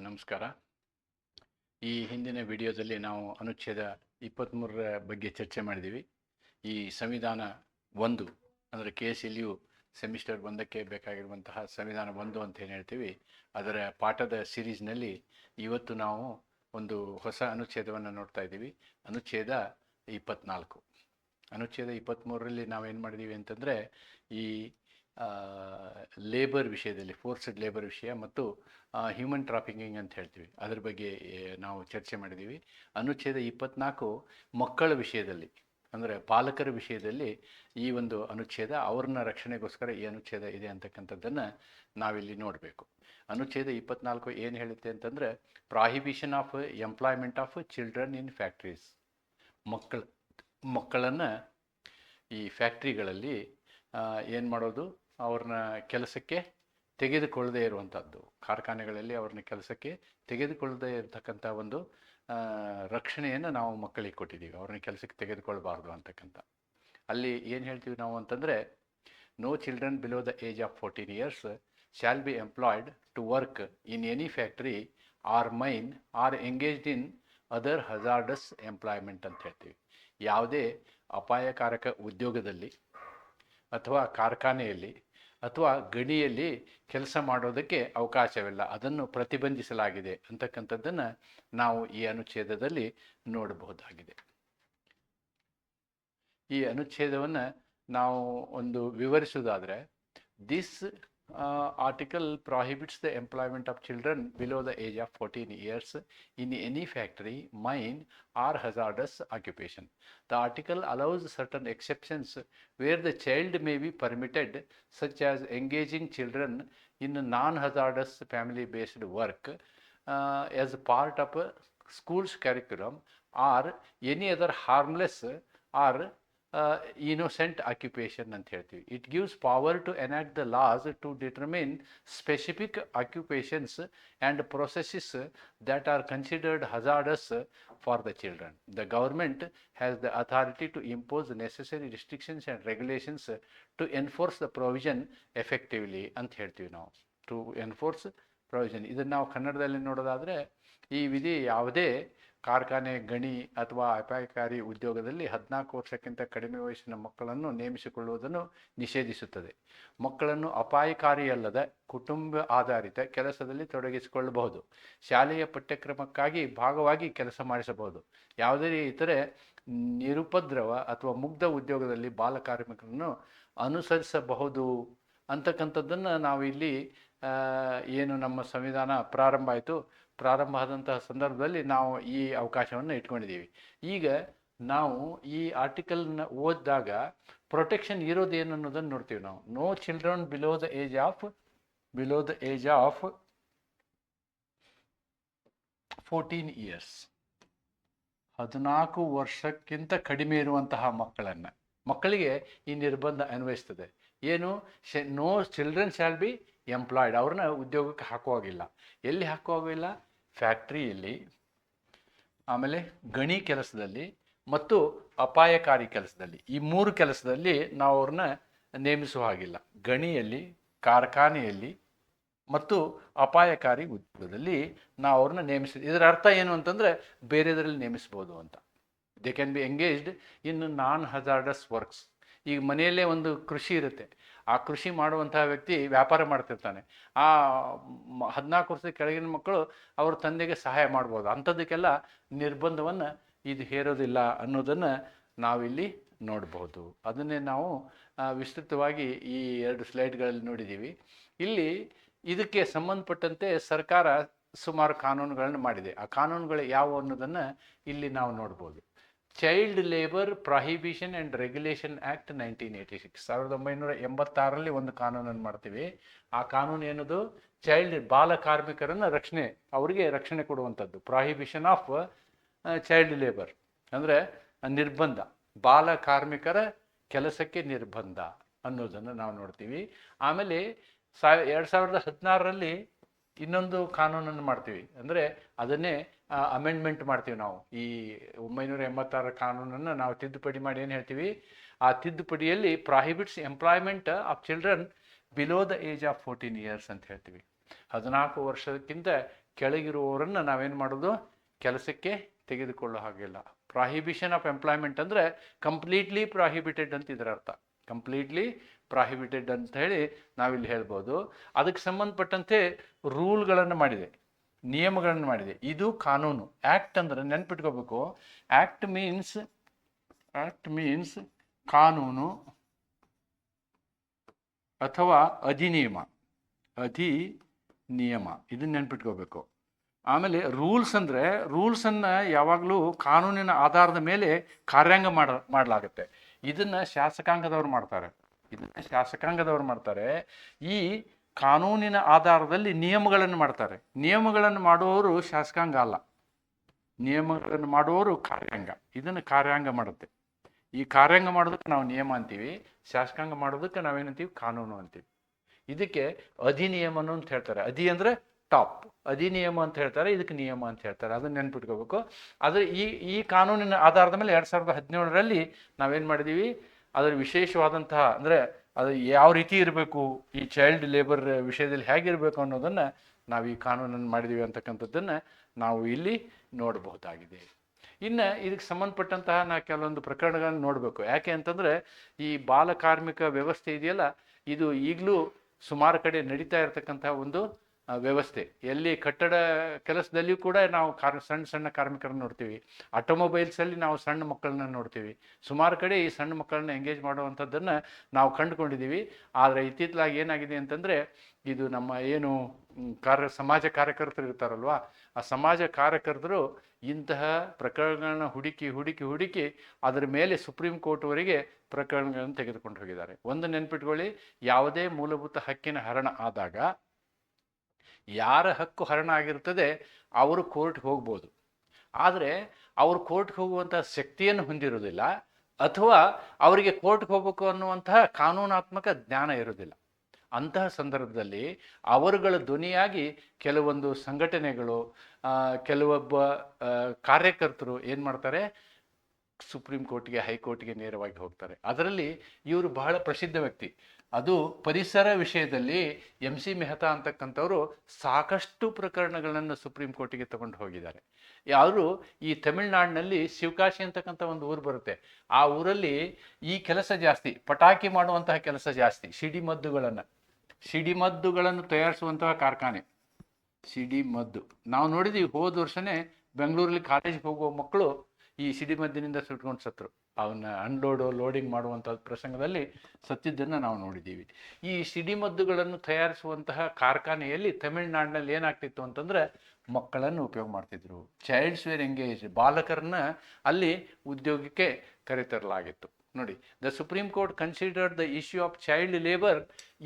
ನಮಸ್ಕಾರ. ಈ ಹಿಂದಿನ ವಿಡಿಯೋದಲ್ಲಿ ನಾವು ಅನುಚ್ಛೇದ ಇಪ್ಪತ್ತ್ಮೂರರ ಬಗ್ಗೆ ಚರ್ಚೆ ಮಾಡಿದ್ದೀವಿ. ಈ ಸಂವಿಧಾನ ಒಂದು, ಅಂದರೆ K S L U semester ಒಂದಕ್ಕೆ ಬೇಕಾಗಿರುವಂತಹ ಸಂವಿಧಾನ ಒಂದು ಅಂತ ಏನು ಹೇಳ್ತೀವಿ, ಅದರ ಪಾಠದ ಸಿರೀಸ್ನಲ್ಲಿ ಇವತ್ತು ನಾವು ಒಂದು ಹೊಸ ಅನುಚ್ಛೇದವನ್ನು ನೋಡ್ತಾ ಇದ್ದೀವಿ. ಅನುಚ್ಛೇದ ಇಪ್ಪತ್ನಾಲ್ಕು. ಅನುಚ್ಛೇದ ಇಪ್ಪತ್ತ್ಮೂರರಲ್ಲಿ ನಾವೇನು ಮಾಡಿದ್ದೀವಿ ಅಂತಂದರೆ, ಈ ಲೇಬರ್ ವಿಷಯದಲ್ಲಿ ಫೋರ್ಸ್ಡ್ ಲೇಬರ್ ವಿಷಯ ಮತ್ತು ಹ್ಯೂಮನ್ ಟ್ರಾಫಿಕಿಂಗ್ ಅಂತ ಹೇಳ್ತೀವಿ. ಅದ್ರ ಬಗ್ಗೆ ನಾವು ಚರ್ಚೆ ಮಾಡಿದ್ದೀವಿ. ಅನುಚ್ಛೇದ ಇಪ್ಪತ್ನಾಲ್ಕು ಮಕ್ಕಳ ವಿಷಯದಲ್ಲಿ, ಅಂದರೆ ಪಾಲಕರ ವಿಷಯದಲ್ಲಿ ಈ ಒಂದು ಅನುಚ್ಛೇದ, ಅವ್ರನ್ನ ರಕ್ಷಣೆಗೋಸ್ಕರ ಈ ಅನುಚ್ಛೇದ ಇದೆ ಅಂತಕ್ಕಂಥದ್ದನ್ನು ನಾವಿಲ್ಲಿ ನೋಡಬೇಕು. ಅನುಚ್ಛೇದ ಇಪ್ಪತ್ನಾಲ್ಕು ಏನು ಹೇಳುತ್ತೆ ಅಂತಂದರೆ prohibition of employment of children in factories ಮಕ್ಕಳ, ಮಕ್ಕಳನ್ನು ಈ ಫ್ಯಾಕ್ಟ್ರಿಗಳಲ್ಲಿ ಏನು ಮಾಡೋದು? ಅವ್ರನ್ನ ಕೆಲಸಕ್ಕೆ ತೆಗೆದುಕೊಳ್ಳದೇ ಇರುವಂಥದ್ದು. ಕಾರ್ಖಾನೆಗಳಲ್ಲಿ ಅವ್ರನ್ನ ಕೆಲಸಕ್ಕೆ ತೆಗೆದುಕೊಳ್ಳದೇ ಇರತಕ್ಕಂಥ ಒಂದು ರಕ್ಷಣೆಯನ್ನು ನಾವು ಮಕ್ಕಳಿಗೆ ಕೊಟ್ಟಿದ್ದೀವಿ. ಅವ್ರನ್ನ ಕೆಲಸಕ್ಕೆ ತೆಗೆದುಕೊಳ್ಬಾರ್ದು ಅಂತಕ್ಕಂಥ. ಅಲ್ಲಿ ಏನು ಹೇಳ್ತೀವಿ ನಾವು ಅಂತಂದರೆ no children below the age of fourteen years shall be employed to work in any factory or mine or engaged in other hazardous employment ಅಂತ ಹೇಳ್ತೀವಿ. ಯಾವುದೇ ಅಪಾಯಕಾರಕ ಉದ್ಯೋಗದಲ್ಲಿ ಅಥವಾ ಕಾರ್ಖಾನೆಯಲ್ಲಿ ಅಥವಾ ಗಣಿಯಲ್ಲಿ ಕೆಲಸ ಮಾಡೋದಕ್ಕೆ ಅವಕಾಶವಿಲ್ಲ. ಅದನ್ನು ಪ್ರತಿಬಂಧಿಸಲಾಗಿದೆ ಅಂತಕ್ಕಂಥದ್ದನ್ನು ನಾವು ಈ ಅನುಚ್ಛೇದದಲ್ಲಿ ನೋಡಬಹುದಾಗಿದೆ. ಈ ಅನುಚ್ಛೇದವನ್ನು ನಾವು ಒಂದು ವಿವರಿಸುವುದಾದರೆ this uh, article prohibits the employment of children below the age of 14 years in any factory, mine or hazardous occupation. The article allows certain exceptions where the child may be permitted such as engaging children in non-hazardous family-based work uh, as part of a school's curriculum or any other harmless or innocent occupation ಅಂತ ಹೇಳ್ತೀವಿ. It gives power to enact the laws to determine specific occupations and processes that are considered hazardous for the children the government has the authority to impose necessary restrictions and regulations to enforce the provision effectively ಅಂತ ಹೇಳ್ತೀವಿ ನಾವು. To enforce provision ಇದನ್ನು ನಾವು ಕನ್ನಡದಲ್ಲಿ ನೋಡೋದಾದರೆ ಈ ವಿಧಿ ಯಾವುದೇ ಕಾರ್ಖಾನೆ, ಗಣಿ ಅಥವಾ ಅಪಾಯಕಾರಿ ಉದ್ಯೋಗದಲ್ಲಿ ಹದಿನಾಲ್ಕು ವರ್ಷಕ್ಕಿಂತ ಕಡಿಮೆ ವಯಸ್ಸಿನ ಮಕ್ಕಳನ್ನು ನೇಮಿಸಿಕೊಳ್ಳುವುದನ್ನು ನಿಷೇಧಿಸುತ್ತದೆ. ಮಕ್ಕಳನ್ನು ಅಪಾಯಕಾರಿಯಲ್ಲದ ಕುಟುಂಬ ಆಧಾರಿತ ಕೆಲಸದಲ್ಲಿ ತೊಡಗಿಸಿಕೊಳ್ಳಬಹುದು. ಶಾಲೆಯ ಪಠ್ಯಕ್ರಮಕ್ಕಾಗಿ ಭಾಗವಾಗಿ ಕೆಲಸ ಮಾಡಿಸಬಹುದು. ಯಾವುದೇ ಇತರೆ ನಿರುಪದ್ರವ ಅಥವಾ ಮುಗ್ಧ ಉದ್ಯೋಗದಲ್ಲಿ ಬಾಲಕಾರ್ಮಿಕರನ್ನು ಅನುಸರಿಸಬಹುದು ಅಂತಕ್ಕಂಥದ್ದನ್ನು ನಾವು ಇಲ್ಲಿ ಏನು ನಮ್ಮ ಸಂವಿಧಾನ ಪ್ರಾರಂಭ ಆಯಿತು. ಪ್ರಾರಂಭ ಆದಂತಹ ಸಂದರ್ಭದಲ್ಲಿ ನಾವು ಈ ಅವಕಾಶವನ್ನು ಇಟ್ಕೊಂಡಿದ್ದೀವಿ. ಈಗ ನಾವು ಈ ಆರ್ಟಿಕಲ್ನ ಓದಿದಾಗ ಪ್ರೊಟೆಕ್ಷನ್ ಇರೋದೇನು ಅನ್ನೋದನ್ನು ನೋಡ್ತೀವಿ ನಾವು. No children below the age of below the age of fourteen years ಹದಿನಾಲ್ಕು ವರ್ಷಕ್ಕಿಂತ ಕಡಿಮೆ ಇರುವಂತಹ ಮಕ್ಕಳನ್ನು. ಮಕ್ಕಳಿಗೆ ಈ ನಿರ್ಬಂಧ ಅನ್ವಯಿಸ್ತದೆ. ಏನು? No children shall be employed ಅವ್ರನ್ನ ಉದ್ಯೋಗಕ್ಕೆ ಹಾಕುವಾಗಿಲ್ಲ. ಎಲ್ಲಿ ಹಾಕುವಾಗಿಲ್ಲ? ಫ್ಯಾಕ್ಟ್ರಿಯಲ್ಲಿ ಆಮೇಲೆ ಗಣಿ ಕೆಲಸದಲ್ಲಿ ಮತ್ತು ಅಪಾಯಕಾರಿ ಕೆಲಸದಲ್ಲಿ. ಈ ಮೂರು ಕೆಲಸದಲ್ಲಿ ನಾವು ಅವ್ರನ್ನ ನೇಮಿಸುವ ಹಾಗಿಲ್ಲ. ಗಣಿಯಲ್ಲಿ, ಕಾರ್ಖಾನೆಯಲ್ಲಿ ಮತ್ತು ಅಪಾಯಕಾರಿ ಉದ್ಯೋಗದಲ್ಲಿ ನಾವು ಅವ್ರನ್ನ ನೇಮಿಸ, ಇದರ ಅರ್ಥ ಏನು ಅಂತಂದರೆ ಬೇರೆದರಲ್ಲಿ ನೇಮಿಸ್ಬೋದು ಅಂತ. They can be engaged in non hazardous works ಈಗ ಮನೆಯಲ್ಲೇ ಒಂದು ಕೃಷಿ ಇರುತ್ತೆ. ಆ ಕೃಷಿ ಮಾಡುವಂತಹ ವ್ಯಕ್ತಿ ವ್ಯಾಪಾರ ಮಾಡ್ತಿರ್ತಾನೆ. ಆ ಹದಿನಾಲ್ಕು ವರ್ಷದ ಕೆಳಗಿನ ಮಕ್ಕಳು ಅವ್ರ ತಂದೆಗೆ ಸಹಾಯ ಮಾಡ್ಬೋದು. ಅಂಥದ್ದಕ್ಕೆಲ್ಲ ನಿರ್ಬಂಧವನ್ನು ಇದು ಹೇರೋದಿಲ್ಲ ಅನ್ನೋದನ್ನು ನಾವಿಲ್ಲಿ ನೋಡಬಹುದು ಅದನ್ನೇ ನಾವು ವಿಸ್ತೃತವಾಗಿ ಈ ಎರಡು ಸ್ಲೈಡ್ಗಳಲ್ಲಿ ನೋಡಿದ್ದೀವಿ. ಇಲ್ಲಿ ಇದಕ್ಕೆ ಸಂಬಂಧಪಟ್ಟಂತೆ ಸರ್ಕಾರ ಸುಮಾರು ಕಾನೂನುಗಳನ್ನು ಮಾಡಿದೆ. ಆ ಕಾನೂನುಗಳು ಯಾವುವು ಅನ್ನೋದನ್ನು ಇಲ್ಲಿ ನಾವು ನೋಡ್ಬೋದು. Child labour prohibition and regulation act nineteen eighty six ಸಾವಿರದ ಒಂಬೈನೂರ ಎಂಬತ್ತಾರರಲ್ಲಿ ಒಂದು ಕಾನೂನನ್ನು ಮಾಡ್ತೀವಿ. ಆ ಕಾನೂನು ಏನದು? ಚೈಲ್ಡ್ ಬಾಲ ಕಾರ್ಮಿಕರನ್ನು ರಕ್ಷಣೆ, ಅವರಿಗೆ ರಕ್ಷಣೆ ಕೊಡುವಂಥದ್ದು. ಪ್ರಾಹಿಬಿಷನ್ ಆಫ್ ಚೈಲ್ಡ್ ಲೇಬರ್ ಅಂದರೆ ನಿರ್ಬಂಧ. ಬಾಲ ಕಾರ್ಮಿಕರ ಕೆಲಸಕ್ಕೆ ನಿರ್ಬಂಧ ಅನ್ನೋದನ್ನು ನಾವು ನೋಡ್ತೀವಿ. ಆಮೇಲೆ ಸಾವಿ ಎರಡು ಸಾವಿರದ ಹದಿನಾರರಲ್ಲಿ ಇನ್ನೊಂದು ಕಾನೂನನ್ನು ಮಾಡ್ತೀವಿ. ಅಂದರೆ ಅದನ್ನೇ ಅಮೆಂಡ್ಮೆಂಟ್ ಮಾಡ್ತೀವಿ ನಾವು. ಈ ಒಂಬೈನೂರ ಎಂಬತ್ತಾರ ಕಾನೂನನ್ನು ನಾವು ತಿದ್ದುಪಡಿ ಮಾಡಿ ಏನು ಹೇಳ್ತೀವಿ? ಆ ತಿದ್ದುಪಡಿಯಲ್ಲಿ prohibits employment of children below the age of fourteen years ಅಂತ ಹೇಳ್ತೀವಿ. ಹದಿನಾಲ್ಕು ವರ್ಷಕ್ಕಿಂತ ಕೆಳಗಿರುವವರನ್ನು ನಾವೇನು ಮಾಡೋದು? ಕೆಲಸಕ್ಕೆ ತೆಗೆದುಕೊಳ್ಳೋ ಹಾಗಿಲ್ಲ. ಪ್ರಾಹಿಬಿಷನ್ ಆಫ್ ಎಂಪ್ಲಾಯ್ಮೆಂಟ್ ಅಂದರೆ ಕಂಪ್ಲೀಟ್ಲಿ ಪ್ರಾಹಿಬಿಟೆಡ್ ಅಂತ ಇದರ ಅರ್ಥ ಕಂಪ್ಲೀಟ್ಲಿ ಪ್ರಾಹಿಬಿಟೆಡ್ ಅಂತ ಹೇಳಿ ನಾವಿಲ್ಲಿ ಹೇಳ್ಬೋದು. ಅದಕ್ಕೆ ಸಂಬಂಧಪಟ್ಟಂತೆ ರೂಲ್ಗಳನ್ನು ಮಾಡಿದೆ, ನಿಯಮಗಳನ್ನು ಮಾಡಿದೆ. ಇದು ಕಾನೂನು. ಆ್ಯಕ್ಟ್ ಅಂದರೆ ನೆನ್ಪಿಟ್ಕೋಬೇಕು. ಆ್ಯಕ್ಟ್ ಮೀನ್ಸ್ ಆ್ಯಕ್ಟ್ ಮೀನ್ಸ್ ಕಾನೂನು ಅಥವಾ ಅಧಿನಿಯಮ. ಅಧಿ ನಿಯಮ ಇದನ್ನ ನೆನ್ಪಿಟ್ಕೋಬೇಕು. ಆಮೇಲೆ ರೂಲ್ಸ್ ಅಂದರೆ, ರೂಲ್ಸನ್ನು ಯಾವಾಗಲೂ ಕಾನೂನಿನ ಆಧಾರದ ಮೇಲೆ ಕಾರ್ಯಾಂಗ ಮಾಡ, ಮಾಡಲಾಗುತ್ತೆ. ಇದನ್ನು ಶಾಸಕಾಂಗದವ್ರು ಮಾಡ್ತಾರೆ. ಇದನ್ನು ಶಾಸಕಾಂಗದವ್ರು ಮಾಡ್ತಾರೆ. ಈ ಕಾನೂನಿನ ಆಧಾರದಲ್ಲಿ ನಿಯಮಗಳನ್ನು ಮಾಡ್ತಾರೆ. ನಿಯಮಗಳನ್ನು ಮಾಡುವವರು ಶಾಸಕಾಂಗ ಅಲ್ಲ. ನಿಯಮಗಳನ್ನು ಮಾಡುವವರು ಕಾರ್ಯಾಂಗ. ಇದನ್ನು ಕಾರ್ಯಾಂಗ ಮಾಡುತ್ತೆ. ಈ ಕಾರ್ಯಾಂಗ ಮಾಡೋದಕ್ಕೆ ನಾವು ನಿಯಮ ಅಂತೀವಿ. ಶಾಸಕಾಂಗ ಮಾಡೋದಕ್ಕೆ ನಾವೇನಂತೀವಿ? ಕಾನೂನು ಅಂತೀವಿ. ಇದಕ್ಕೆ ಅಧಿನಿಯಮನ ಅಂತ ಹೇಳ್ತಾರೆ. ಅಧಿ ಅಂದರೆ ಟಾಪ್. ಅಧಿನಿಯಮ ಅಂತ ಹೇಳ್ತಾರೆ, ಇದಕ್ಕೆ ನಿಯಮ ಅಂತ ಹೇಳ್ತಾರೆ. ಅದನ್ನ ನೆನ್ಪಿಟ್ಕೋಬೇಕು. ಆದರೆ ಈ ಈ ಕಾನೂನಿನ ಆಧಾರದ ಮೇಲೆ ಎರಡು ಸಾವಿರದ ಹದಿನೇಳರಲ್ಲಿ ನಾವೇನು ಮಾಡಿದ್ದೀವಿ ಅದರ ವಿಶೇಷವಾದಂತಹ, ಅಂದರೆ ಅದು ಯಾವ ರೀತಿ ಇರಬೇಕು, ಈ ಚೈಲ್ಡ್ ಲೇಬರ್ ವಿಷಯದಲ್ಲಿ ಹೇಗಿರಬೇಕು ಅನ್ನೋದನ್ನು ನಾವು ಈ ಕಾನೂನನ್ನು ಮಾಡಿದ್ದೀವಿ ಅಂತಕ್ಕಂಥದ್ದನ್ನು ನಾವು ಇಲ್ಲಿ ನೋಡಬಹುದಾಗಿದೆ. ಇನ್ನು ಇದಕ್ಕೆ ಸಂಬಂಧಪಟ್ಟಂತಹ ನಾ ಕೆಲವೊಂದು ಪ್ರಕರಣಗಳನ್ನು ನೋಡಬೇಕು. ಯಾಕೆ ಅಂತಂದರೆ ಈ ಬಾಲ ಕಾರ್ಮಿಕ ವ್ಯವಸ್ಥೆ ಇದೆಯಲ್ಲ, ಇದು ಈಗಲೂ ಸುಮಾರು ಕಡೆ ನಡೀತಾ ಇರತಕ್ಕಂತಹ ಒಂದು ವ್ಯವಸ್ಥೆ. ಎಲ್ಲಿ ಕಟ್ಟಡ ಕೆಲಸದಲ್ಲಿಯೂ ಕೂಡ ನಾವು ಕಾರ್, ಸಣ್ಣ ಸಣ್ಣ ಕಾರ್ಮಿಕರನ್ನು ನೋಡ್ತೀವಿ. ಆಟೋಮೊಬೈಲ್ಸಲ್ಲಿ ನಾವು ಸಣ್ಣ ಮಕ್ಕಳನ್ನ ನೋಡ್ತೀವಿ. ಸುಮಾರು ಕಡೆ ಈ ಸಣ್ಣ ಮಕ್ಕಳನ್ನ ಎಂಗೇಜ್ ಮಾಡುವಂಥದ್ದನ್ನು ನಾವು ಕಂಡುಕೊಂಡಿದ್ದೀವಿ. ಆದರೆ ಇತ್ತಿತ್ತಲಾಗಿ ಏನಾಗಿದೆ ಅಂತಂದರೆ, ಇದು ನಮ್ಮ ಏನು ಕಾರ್ಯ, ಸಮಾಜ ಕಾರ್ಯಕರ್ತರು ಇರ್ತಾರಲ್ವಾ, ಆ ಸಮಾಜ ಕಾರ್ಯಕರ್ತರು ಇಂತಹ ಪ್ರಕರಣಗಳನ್ನ ಹುಡುಕಿ ಹುಡುಕಿ ಹುಡುಕಿ ಅದರ ಮೇಲೆ ಸುಪ್ರೀಂ ಕೋರ್ಟ್ವರೆಗೆ ಪ್ರಕರಣಗಳನ್ನು ತೆಗೆದುಕೊಂಡು ಹೋಗಿದ್ದಾರೆ. ಒಂದು ನೆನ್ಪಿಟ್ಕೊಳ್ಳಿ, ಯಾವುದೇ ಮೂಲಭೂತ ಹಕ್ಕಿನ ಹರಣ ಆದಾಗ ಯಾರ ಹಕ್ಕು ಹರಣ ಆಗಿರ್ತದೆ ಅವರು ಕೋರ್ಟ್ಗೆ ಹೋಗ್ಬೋದು. ಆದರೆ ಅವರು ಕೋರ್ಟ್ಗೆ ಹೋಗುವಂಥ ಶಕ್ತಿಯನ್ನು ಹೊಂದಿರೋದಿಲ್ಲ ಅಥವಾ ಅವರಿಗೆ ಕೋರ್ಟ್ಗೆ ಹೋಗಬೇಕು ಅನ್ನುವಂತಹ ಕಾನೂನಾತ್ಮಕ ಜ್ಞಾನ ಇರೋದಿಲ್ಲ ಅಂತಹ ಸಂದರ್ಭದಲ್ಲಿ ಅವರುಗಳ ಧ್ವನಿಯಾಗಿ ಕೆಲವೊಂದು ಸಂಘಟನೆಗಳು ಕೆಲವೊಬ್ಬ ಕಾರ್ಯಕರ್ತರು ಏನು ಮಾಡ್ತಾರೆ? ಸುಪ್ರೀಂ ಕೋರ್ಟ್ಗೆ, ಹೈಕೋರ್ಟ್ಗೆ ನೇರವಾಗಿ ಹೋಗ್ತಾರೆ. ಅದರಲ್ಲಿ ಇವರು ಬಹಳ ಪ್ರಸಿದ್ಧ ವ್ಯಕ್ತಿ. ಅದು ಪರಿಸರ ವಿಷಯದಲ್ಲಿ ಎಂ ಸಿ ಮೆಹ್ತಾ ಅಂತಕ್ಕಂಥವರು ಸಾಕಷ್ಟು ಪ್ರಕರಣಗಳನ್ನು ಸುಪ್ರೀಂ ಕೋರ್ಟಿಗೆ ತಗೊಂಡು ಹೋಗಿದ್ದಾರೆ. ಯಾರು ಈ ತಮಿಳ್ನಾಡಿನಲ್ಲಿ ಶಿವಕಾಶಿ ಅಂತಕ್ಕಂಥ ಒಂದು ಊರು ಬರುತ್ತೆ. ಆ ಊರಲ್ಲಿ ಈ ಕೆಲಸ ಜಾಸ್ತಿ, ಪಟಾಕಿ ಮಾಡುವಂತಹ ಕೆಲಸ ಜಾಸ್ತಿ ಸಿಡಿಮದ್ದುಗಳನ್ನು ಸಿಡಿಮದ್ದುಗಳನ್ನು ತಯಾರಿಸುವಂತಹ ಕಾರ್ಖಾನೆ. ಸಿಡಿಮದ್ದು ನಾವು ನೋಡಿದ್ವಿ ಹೋದ ವರ್ಷನೇ ಬೆಂಗಳೂರಲ್ಲಿ ಕಾಲೇಜಿಗೆ ಹೋಗುವ ಮಕ್ಕಳು ಈ ಸಿಡಿಮದ್ದಿನಿಂದ ಸುಟ್ಕೊಂಡು ಸತ್ರು. ಅವನ್ನ ಅನ್ಲೋಡು ಲೋಡಿಂಗ್ ಮಾಡುವಂಥ ಪ್ರಸಂಗದಲ್ಲಿ ಸತ್ತಿದ್ದನ್ನು ನಾವು ನೋಡಿದ್ದೀವಿ. ಈ ಸಿಡಿಮದ್ದುಗಳನ್ನು ತಯಾರಿಸುವಂತಹ ಕಾರ್ಖಾನೆಯಲ್ಲಿ ತಮಿಳುನಾಡಿನಲ್ಲಿ ಏನಾಗ್ತಿತ್ತು ಅಂತಂದ್ರೆ ಮಕ್ಕಳನ್ನು ಉಪಯೋಗ ಮಾಡ್ತಿದ್ರು. ಚೈಲ್ಡ್ಸ್ ವೇರ್ ಎಂಗೇಜ್ ಬಾಲಕರನ್ನ ಅಲ್ಲಿ ಉದ್ಯೋಗಕ್ಕೆ ಕರೆತರಲಾಗಿತ್ತು. ನೋಡಿ the Supreme Court considered the issue of child labour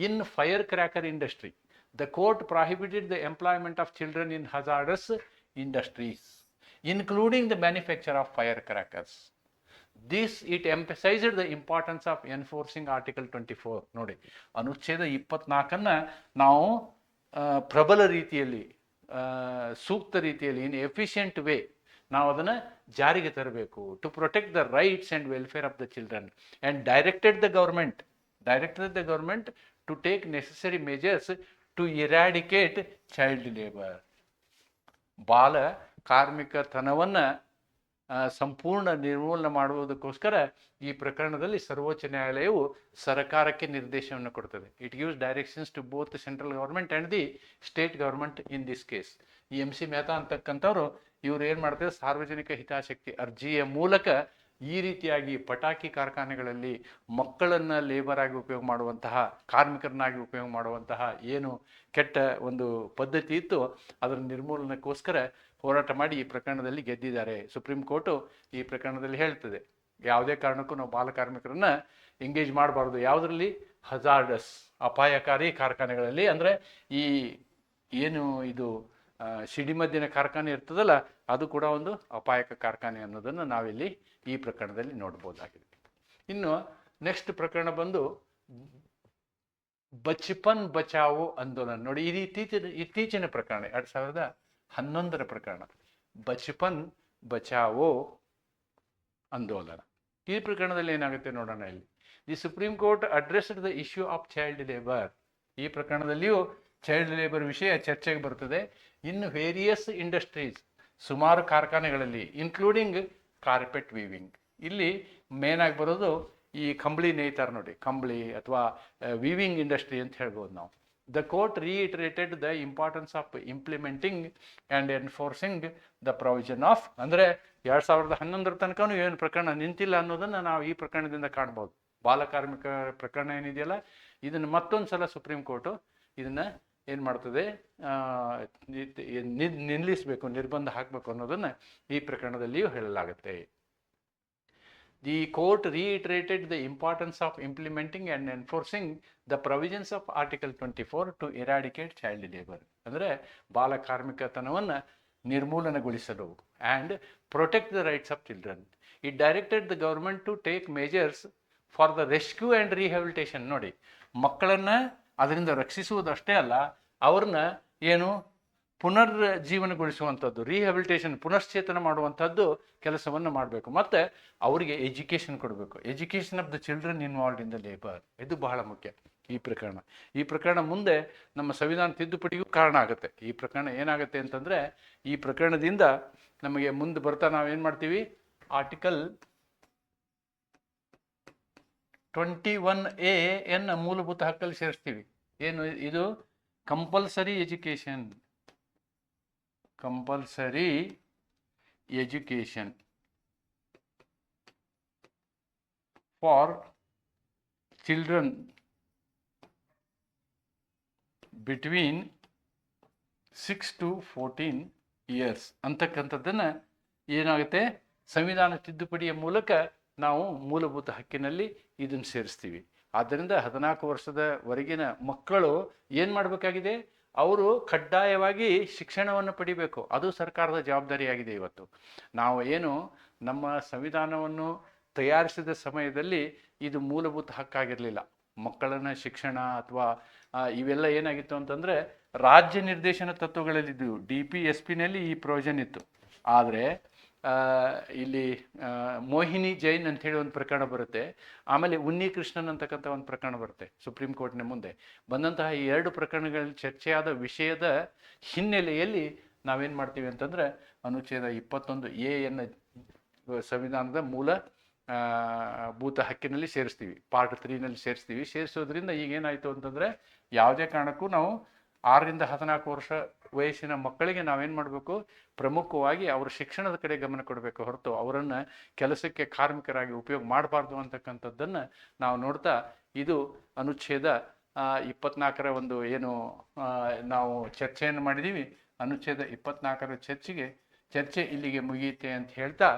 in fire cracker industry the court prohibited the employment of children in hazardous industries including the manufacture of firecrackers. This it emphasised the importance of enforcing article twenty four ನೋಡಿ, ಅನುಚ್ಛೇದ ಇಪ್ಪತ್ನಾಲ್ಕನ್ನು ನಾವು ಪ್ರಬಲ ರೀತಿಯಲ್ಲಿ ಸೂಕ್ತ ರೀತಿಯಲ್ಲಿ ಇನ್ efficient way ನಾವು ಅದನ್ನು ಜಾರಿಗೆ ತರಬೇಕು. To protect the rights and welfare of the children and directed the government directed the government to take necessary measures to eradicate child labour ಬಾಲ ಕಾರ್ಮಿಕತನವನ್ನು ಸಂಪೂರ್ಣ ನಿರ್ಮೂಲನೆ ಮಾಡುವುದಕ್ಕೋಸ್ಕರ ಈ ಪ್ರಕರಣದಲ್ಲಿ ಸರ್ವೋಚ್ಚ ನ್ಯಾಯಾಲಯವು ಸರ್ಕಾರಕ್ಕೆ ನಿರ್ದೇಶವನ್ನು ಕೊಡ್ತದೆ. It gives directions to both central government and the state government in this case ಈ ಎಂ ಸಿ ಮೆಹ್ತಾ ಅಂತಕ್ಕಂಥವ್ರು ಇವ್ರು ಏನು ಮಾಡ್ತಾರೆ, ಸಾರ್ವಜನಿಕ ಹಿತಾಸಕ್ತಿ ಅರ್ಜಿಯ ಮೂಲಕ ಈ ರೀತಿಯಾಗಿ ಪಟಾಕಿ ಕಾರ್ಖಾನೆಗಳಲ್ಲಿ ಮಕ್ಕಳನ್ನು ಲೇಬರ್ ಆಗಿ ಉಪಯೋಗ ಮಾಡುವಂತಹ, ಕಾರ್ಮಿಕರನ್ನಾಗಿ ಉಪಯೋಗ ಮಾಡುವಂತಹ ಏನು ಕೆಟ್ಟ ಒಂದು ಪದ್ಧತಿ ಇತ್ತು, ಅದರ ನಿರ್ಮೂಲನಕ್ಕೋಸ್ಕರ ಹೋರಾಟ ಮಾಡಿ ಈ ಪ್ರಕರಣದಲ್ಲಿ ಗೆದ್ದಿದ್ದಾರೆ. ಸುಪ್ರೀಂ ಕೋರ್ಟು ಈ ಪ್ರಕರಣದಲ್ಲಿ ಹೇಳ್ತದೆ. ಯಾವುದೇ ಕಾರಣಕ್ಕೂ ನಾವು ಬಾಲ ಕಾರ್ಮಿಕರನ್ನ ಎಂಗೇಜ್ ಮಾಡಬಾರ್ದು. ಯಾವುದರಲ್ಲಿ? ಹಜಾರ್ಡಸ್ ಅಪಾಯಕಾರಿ ಕಾರ್ಖಾನೆಗಳಲ್ಲಿ. ಅಂದರೆ ಈ ಏನು ಇದು ಸಿಡಿಮದ್ದಿನ ಕಾರ್ಖಾನೆ ಇರ್ತದಲ್ಲ, ಅದು ಕೂಡ ಒಂದು ಅಪಾಯಕ ಕಾರ್ಖಾನೆ ಅನ್ನೋದನ್ನು ನಾವಿಲ್ಲಿ ಈ ಪ್ರಕರಣದಲ್ಲಿ ನೋಡ್ಬೋದಾಗಿದೆ. ಇನ್ನು ನೆಕ್ಸ್ಟ್ ಪ್ರಕರಣ ಬಂದು ಬಚ್ಪನ್ ಬಚಾವೋ ಆಂದೋಲನ ನೋಡಿ, ಇದು ಇತ್ತೀಚಿನ ಇತ್ತೀಚಿನ ಪ್ರಕರಣ. ಎರಡು ಸಾವಿರದ ಹನ್ನೊಂದರ ಪ್ರಕರಣ. ಬಚಪನ್ ಬಚಾವೋ ಆಂದೋಲನ ಈ ಪ್ರಕರಣದಲ್ಲಿ ಏನಾಗುತ್ತೆ ನೋಡೋಣ ಇಲ್ಲಿ. The Supreme Court addressed the issue of child labour ಈ ಪ್ರಕರಣದಲ್ಲಿಯೂ ಚೈಲ್ಡ್ ಲೇಬರ್ ವಿಷಯ ಚರ್ಚೆಗೆ ಬರ್ತದೆ. ಇನ್ನು ವೇರಿಯಸ್ ಇಂಡಸ್ಟ್ರೀಸ್ ಸುಮಾರು ಕಾರ್ಖಾನೆಗಳಲ್ಲಿ ಇನ್ಕ್ಲೂಡಿಂಗ್ ಕಾರ್ಪೆಟ್ ವೀವಿಂಗ್ ಇಲ್ಲಿ ಮೇನ್ ಆಗಿ ಬರೋದು ಈ ಕಂಬಳಿ ನೇಯ್ತಾರೆ ನೋಡಿ. ಕಂಬಳಿ ಅಥವಾ ವೀವಿಂಗ್ ಇಂಡಸ್ಟ್ರಿ ಅಂತ ಹೇಳ್ಬೋದು ನಾವು. The court reiterated the importance of implementing and enforcing the provision of, ಅಂದರೆ ಎರಡು ಸಾವಿರದ ಹನ್ನೊಂದರ ತನಕನೂ ಏನು ಪ್ರಕರಣ ನಿಂತಿಲ್ಲ ಅನ್ನೋದನ್ನು ನಾವು ಈ ಪ್ರಕರಣದಿಂದ ಕಾಣ್ಬೋದು. ಬಾಲಕಾರ್ಮಿಕ ಪ್ರಕರಣ ಏನಿದೆಯಲ್ಲ, ಇದನ್ನು ಮತ್ತೊಂದು ಸಲ ಸುಪ್ರೀಂ ಕೋರ್ಟು ಇದನ್ನು ಏನು ಮಾಡ್ತದೆ ನಿಲ್ಲಿಸಬೇಕು, ನಿರ್ಬಂಧ ಹಾಕಬೇಕು ಅನ್ನೋದನ್ನು ಈ ಪ್ರಕರಣದಲ್ಲಿಯೂ ಹೇಳಲಾಗುತ್ತೆ. The court reiterated the importance of implementing and enforcing the provisions of Article 24 to eradicate child labor. ಅಂದರೆ ಬಾಲ ಕಾರ್ಮಿಕತನವನ್ನು ನಿರ್ಮೂಲನಗೊಳಿಸಲು and protect the rights of children it directed the government to take measures for the rescue and rehabilitation ನೋಡಿ, ಮಕ್ಕಳನ್ನು ಅದರಿಂದ ರಕ್ಷಿಸುವುದಷ್ಟೇ ಅಲ್ಲ, ಅವ್ರನ್ನ ಏನು ಪುನರ್ಜೀವನಗೊಳಿಸುವಂಥದ್ದು rehabilitation ಪುನಶ್ಚೇತನ ಮಾಡುವಂಥದ್ದು ಕೆಲಸವನ್ನು ಮಾಡಬೇಕು. ಮತ್ತು ಅವರಿಗೆ ಎಜುಕೇಷನ್ ಕೊಡಬೇಕು. Education of the children involved in the labour ಇದು ಬಹಳ ಮುಖ್ಯ ಈ ಪ್ರಕರಣ. ಈ ಪ್ರಕರಣ ಮುಂದೆ ನಮ್ಮ ಸಂವಿಧಾನ ತಿದ್ದುಪಡಿಗೂ ಕಾರಣ ಆಗುತ್ತೆ. ಈ ಪ್ರಕರಣ ಏನಾಗುತ್ತೆ ಅಂತಂದರೆ, ಈ ಪ್ರಕರಣದಿಂದ ನಮಗೆ ಮುಂದೆ ಬರ್ತಾ ನಾವೇನು ಮಾಡ್ತೀವಿ? ಆರ್ಟಿಕಲ್ ಟ್ವೆಂಟಿ ಒನ್ ಎ ಎನ್ನ ಮೂಲಭೂತ ಹಕ್ಕಲ್ಲಿ ಸೇರಿಸ್ತೀವಿ. ಏನು ಇದು? Compulsory education compulsory education for children between six to fourteen years ಅಂತಕ್ಕಂಥದ್ದನ್ನು ಏನಾಗುತ್ತೆ? ಸಂವಿಧಾನ ತಿದ್ದುಪಡಿಯ ಮೂಲಕ ನಾವು ಮೂಲಭೂತ ಹಕ್ಕಿನಲ್ಲಿ ಇದನ್ನು ಸೇರಿಸ್ತೀವಿ. ಆದ್ದರಿಂದ ಹದಿನಾಲ್ಕು ವರ್ಷದವರೆಗಿನ ಮಕ್ಕಳು ಏನು ಮಾಡಬೇಕಾಗಿದೆ? ಅವರು ಕಡ್ಡಾಯವಾಗಿ ಶಿಕ್ಷಣವನ್ನು ಪಡಿಬೇಕು. ಅದು ಸರ್ಕಾರದ ಜವಾಬ್ದಾರಿಯಾಗಿದೆ ಇವತ್ತು. ನಾವು ಏನು ನಮ್ಮ ಸಂವಿಧಾನವನ್ನು ತಯಾರಿಸಿದ ಸಮಯದಲ್ಲಿ ಇದು ಮೂಲಭೂತ ಹಕ್ಕಾಗಿರಲಿಲ್ಲ. ಮಕ್ಕಳನ್ನ ಶಿಕ್ಷಣ ಅಥವಾ ಇವೆಲ್ಲ ಏನಾಗಿತ್ತು ಅಂತಂದರೆ ರಾಜ್ಯ ನಿರ್ದೇಶನ ತತ್ವಗಳಲ್ಲಿದ್ದು ಡಿ ಪಿ, ಎಸ್ ಪಿನಲ್ಲಿ ಈ ಪ್ರೊವಿಷನ್ ಇತ್ತು. ಆದರೆ ಇಲ್ಲಿ ಮೋಹಿನಿ ಜೈನ್ ಅಂತ ಹೇಳಿ ಒಂದು ಪ್ರಕರಣ ಬರುತ್ತೆ. ಆಮೇಲೆ ಉನ್ನಿ ಕೃಷ್ಣನ್ ಅಂತಕ್ಕಂಥ ಒಂದು ಪ್ರಕರಣ ಬರುತ್ತೆ ಸುಪ್ರೀಂ ಕೋರ್ಟ್ನ ಮುಂದೆ. ಬಂದಂತಹ ಈ ಎರಡು ಪ್ರಕರಣಗಳಲ್ಲಿ ಚರ್ಚೆಯಾದ ವಿಷಯದ ಹಿನ್ನೆಲೆಯಲ್ಲಿ ನಾವೇನು ಮಾಡ್ತೀವಿ ಅಂತಂದರೆ, ಅನುಚ್ಛೇದ ಇಪ್ಪತ್ತೊಂದು ಎ ಎನ್ನ ಸಂವಿಧಾನದ ಮೂಲ ಭೂತ ಹಕ್ಕಿನಲ್ಲಿ ಸೇರಿಸ್ತೀವಿ. ಪಾರ್ಟ್ ತ್ರೀನಲ್ಲಿ ಸೇರಿಸ್ತೀವಿ. ಸೇರಿಸೋದ್ರಿಂದ ಈಗ ಏನಾಯಿತು ಅಂತಂದರೆ, ಯಾವುದೇ ಕಾರಣಕ್ಕೂ ನಾವು ಆರರಿಂದ ಹದಿನಾಲ್ಕು ವರ್ಷ ವಯಸ್ಸಿನ ಮಕ್ಕಳಿಗೆ ನಾವೇನು ಮಾಡಬೇಕು? ಪ್ರಮುಖವಾಗಿ ಅವರ ಶಿಕ್ಷಣದ ಕಡೆ ಗಮನ ಕೊಡಬೇಕು ಹೊರತು ಅವರನ್ನು ಕೆಲಸಕ್ಕೆ ಕಾರ್ಮಿಕರಾಗಿ ಉಪಯೋಗ ಮಾಡಬಾರ್ದು ಅಂತಕ್ಕಂಥದ್ದನ್ನು ನಾವು ನೋಡ್ತಾ ಇದು ಅನುಚ್ಛೇದ ಇಪ್ಪತ್ನಾಲ್ಕರ ಒಂದು ಏನು ನಾವು ಚರ್ಚೆಯನ್ನು ಮಾಡಿದ್ದೀವಿ ಅನುಚ್ಛೇದ ಇಪ್ಪತ್ನಾಲ್ಕರ ಚರ್ಚೆಗೆ ಚರ್ಚೆ ಇಲ್ಲಿಗೆ ಮುಗಿಯುತ್ತೆ ಅಂತ ಹೇಳ್ತಾ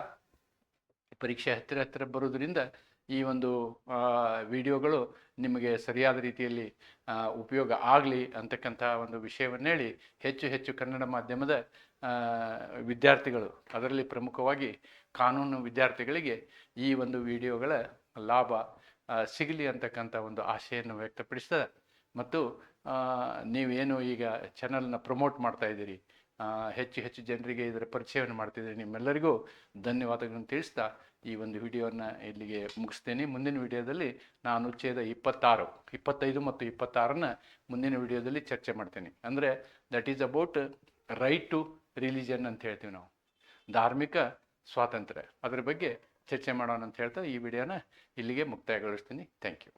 ಪರೀಕ್ಷೆ ಹತ್ತಿರ ಹತ್ತಿರ ಬರೋದ್ರಿಂದ ಈ ಒಂದು ವಿಡಿಯೋಗಳು ನಿಮಗೆ ಸರಿಯಾದ ರೀತಿಯಲ್ಲಿ ಉಪಯೋಗ ಆಗಲಿ ಅಂತಕ್ಕಂಥ ಒಂದು ವಿಷಯವನ್ನು ಹೇಳಿ ಹೆಚ್ಚು ಹೆಚ್ಚು ಕನ್ನಡ ಮಾಧ್ಯಮದ ವಿದ್ಯಾರ್ಥಿಗಳು, ಅದರಲ್ಲಿ ಪ್ರಮುಖವಾಗಿ ಕಾನೂನು ವಿದ್ಯಾರ್ಥಿಗಳಿಗೆ ಈ ಒಂದು ವಿಡಿಯೋಗಳ ಲಾಭ ಸಿಗಲಿ ಅಂತಕ್ಕಂಥ ಒಂದು ಆಶೆಯನ್ನು ವ್ಯಕ್ತಪಡಿಸ್ತಾ ಮತ್ತು ನೀವೇನು ಈಗ ಚಾನಲ್ನ ಪ್ರಮೋಟ್ ಮಾಡ್ತಾ ಇದ್ದೀರಿ ಹೆಚ್ಚು ಹೆಚ್ಚು ಜನರಿಗೆ ಇದರ ಪರಿಚಯವನ್ನು ಮಾಡ್ತಿದ್ದೀರಿ ನಿಮ್ಮೆಲ್ಲರಿಗೂ ಧನ್ಯವಾದಗಳನ್ನು ತಿಳಿಸ್ತಾ ಈ ಒಂದು ವಿಡಿಯೋನ ಇಲ್ಲಿಗೆ ಮುಗಿಸ್ತೇನೆ. ಮುಂದಿನ ವಿಡಿಯೋದಲ್ಲಿ ನಾನು ಛೇದ ಇಪ್ಪತ್ತಾರು, ಇಪ್ಪತ್ತೈದು ಮತ್ತು ಇಪ್ಪತ್ತಾರನ್ನ ಮುಂದಿನ ವಿಡಿಯೋದಲ್ಲಿ ಚರ್ಚೆ ಮಾಡ್ತೇನೆ. ಅಂದರೆ that is about right to religion ಅಂತ ಹೇಳ್ತೀವಿ ನಾವು. ಧಾರ್ಮಿಕ ಸ್ವಾತಂತ್ರ್ಯ. ಅದರ ಬಗ್ಗೆ ಚರ್ಚೆ ಮಾಡೋಣ ಅಂತ ಹೇಳ್ತಾ ಈ ವಿಡಿಯೋನ ಇಲ್ಲಿಗೆ ಮುಕ್ತಾಯಗೊಳಿಸ್ತೀನಿ. Thank you